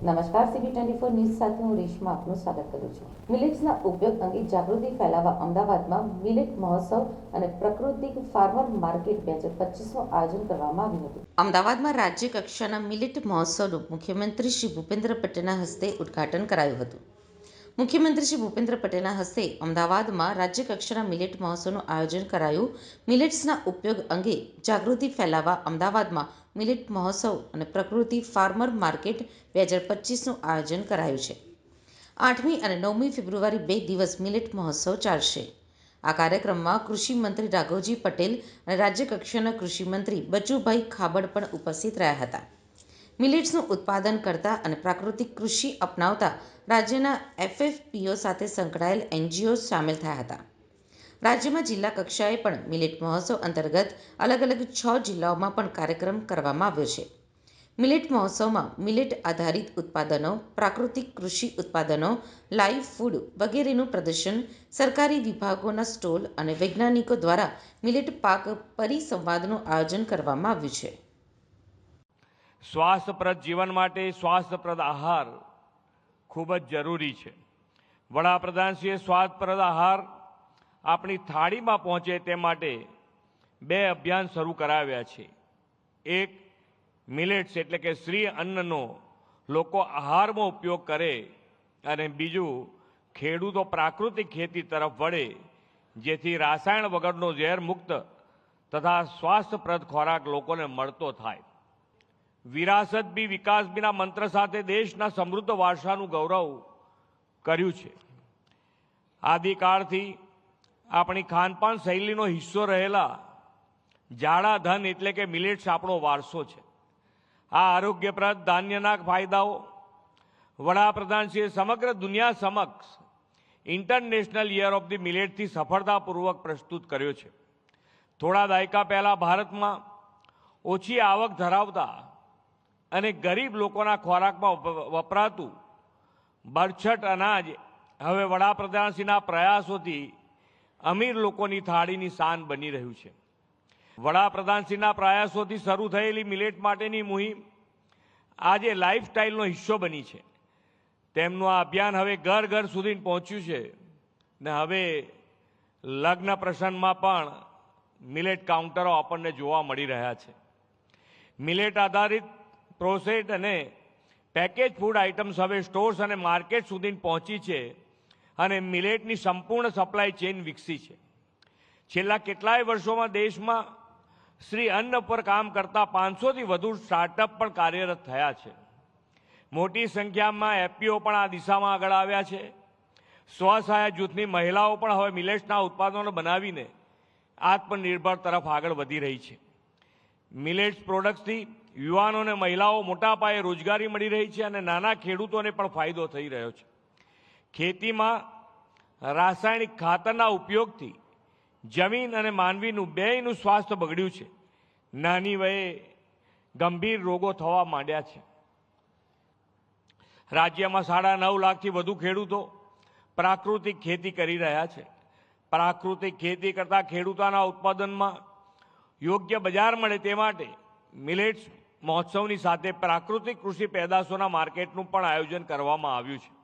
નમસ્કાર CB twenty four news સાથે હું રેશમા આપનું સ્વાગત કરું છું. મિલેટ્સના ઉપયોગ અંગે જાગૃતિ ફેલાવવા અમદાવાદમાં મિલેટ મહોત્સવ અને પ્રાકૃતિક ફાર્મર માર્કેટ બે હજાર પચીસનું આયોજન કરવામાં આવ્યું હતું. અમદાવાદમાં રાજ્ય કક્ષાના મિલેટ મહોત્સવનું મુખ્યમંત્રી શ્રી ભૂપેન્દ્ર પટેલના હસ્તે ઉદ્ઘાટન કરાયું હતું. મુખ્યમંત્રી શ્રી ભૂપેન્દ્ર પટેલના હસ્તે અમદાવાદમાં રાજ્ય કક્ષાના મિલેટ મહોત્સવનું આયોજન કરાયું. મિલેટ્સના ઉપયોગ અંગે જાગૃતિ ફેલાવવા અમદાવાદમાં મિલેટ મહોત્સવ અને પ્રકૃતિ ફાર્મર માર્કેટ બે હજાર પચીસનું આયોજન કરાયું છે. આઠમી અને નવમી ફેબ્રુઆરી બે દિવસ મિલેટ મહોત્સવ ચાલશે. આ કાર્યક્રમમાં કૃષિ મંત્રી રાઘવજી પટેલ અને રાજ્ય કક્ષાના કૃષિ મંત્રી બચુભાઈ ખાબડ પણ ઉપસ્થિત રહ્યા હતા. મિલેટ્સનું ઉત્પાદન કરતા અને પ્રાકૃતિક કૃષિ અપનાવતા રાજ્યના એફએફપીઓ સાથે સંકળાયેલ એનજીઓ સામેલ થયા હતા. રાજ્યમાં જિલ્લા કક્ષાએ પણ મિલેટ મહોત્સવ અંતર્ગત અલગ અલગ છ જિલ્લાઓમાં પણ કાર્યક્રમ કરવામાં આવ્યો છે. મિલેટ મહોત્સવમાં મિલેટ આધારિત ઉત્પાદનો, પ્રાકૃતિક કૃષિ ઉત્પાદનો, લાઈવ ફૂડ વગેરેનું પ્રદર્શન, સરકારી વિભાગોના સ્ટોલ અને વૈજ્ઞાનિકો દ્વારા મિલેટ પાક પરિસંવાદનું આયોજન કરવામાં આવ્યું છે. સ્વાસ્થ્યપ્રદ જીવન માટે સ્વાસ્થ્યપ્રદ આહાર ખૂબ જ જરૂરી છે. વડાપ્રધાનશ્રીએ સ્વાદપ્રદ આહાર આપણી થાળીમાં પહોંચે તે માટે બે અભિયાન શરૂ કરાવ્યા છે. એક મિલેટ્સ એટલે કે શ્રી અન્નનો લોકો આહારમાં ઉપયોગ કરે અને બીજું ખેડૂતો પ્રાકૃતિક ખેતી તરફ વળે, જેથી રાસાયણ વગરનો ઝેર મુક્ત તથા સ્વાસ્થ્યપ્રદ ખોરાક લોકોને મળતો થાય. વિરાસત બી વિકાસ બીના મંત્ર સાથે દેશના સમૃદ્ધ વારસાનું ગૌરવ કર્યું છે. આદિકાળથી આપણી ખાનપાન શૈલીનો હિસ્સો રહેલા જાડા ધન એટલે કે મિલેટ્સ આપણો વારસો છે. આ આરોગ્યપ્રદ ધાન્યના ફાયદાઓ વડાપ્રધાનશ્રીએ સમગ્ર દુનિયા સમક્ષ ઇન્ટરનેશનલ યર ઓફ ધી મિલેટથી સફળતાપૂર્વક પ્રસ્તુત કર્યો છે. થોડા દાયકા પહેલાં ભારતમાં ઓછી આવક ધરાવતા અને ગરીબ લોકોના ખોરાકમાં વપરાતું બરછટ અનાજ હવે વડાપ્રધાનશ્રીના પ્રયાસોથી અમીર લોકોની થાળીની શાન બની રહ્યું છે. વડાપ્રધાનશ્રીના પ્રયાસોથી શરૂ થયેલી મિલેટ માટેની મુહિમ આજે લાઇફસ્ટાઇલનો હિસ્સો બની છે. તેમનું આ અભિયાન હવે ઘર ઘર સુધી પહોંચ્યું છે ને હવે લગ્ન પ્રસંગમાં પણ મિલેટ કાઉન્ટરો આપણને જોવા મળી રહ્યા છે. મિલેટ આધારિત પ્રોસેસ્ડ અને પેકેજ ફૂડ આઇટમ્સ હવે સ્ટોર્સ અને માર્કેટ સુધી પહોંચી છે. અને મિલેટની સંપૂર્ણ સપ્લાય ચેઇન વિકસી છે. છેલ્લા કેટલાય વર્ષોમાં દેશમાં શ્રી અન્ન પર કામ કરતા પાંચસોથી વધુ સ્ટાર્ટઅપ પણ કાર્યરત થયા છે. મોટી સંખ્યામાં એપીઓ પણ આ દિશામાં આગળ આવ્યા છે. સ્વસહાય જૂથની મહિલાઓ પણ હવે મિલેટ્સના ઉત્પાદનો બનાવીને આત્મનિર્ભર તરફ આગળ વધી રહી છે. મિલેટ્સ પ્રોડક્ટ્સથી યુવાનો અને મહિલાઓ મોટા પાયે રોજગારી મળી રહી છે અને નાના ખેડૂતોને પણ ફાયદો થઈ રહ્યો છે. ખેતીમાં રાસાયણિક ખાતરના ઉપયોગથી જમીન અને માનવીનું બેયનું સ્વાસ્થ્ય બગડ્યું છે. નાની વયે ગંભીર રોગો થવા માંડ્યા છે. રાજ્યમાં સાડા નવ લાખથી વધુ ખેડૂતો પ્રાકૃતિક ખેતી કરી રહ્યા છે. પ્રાકૃતિક ખેતી કરતા ખેડૂતોના ઉત્પાદનમાં યોગ્ય બજાર મળે તે માટે મિલેટ્સ મહોત્સવની સાથે પ્રાકૃતિક કૃષિ પેદાશોના માર્કેટનું પણ આયોજન કરવામાં આવ્યું છે.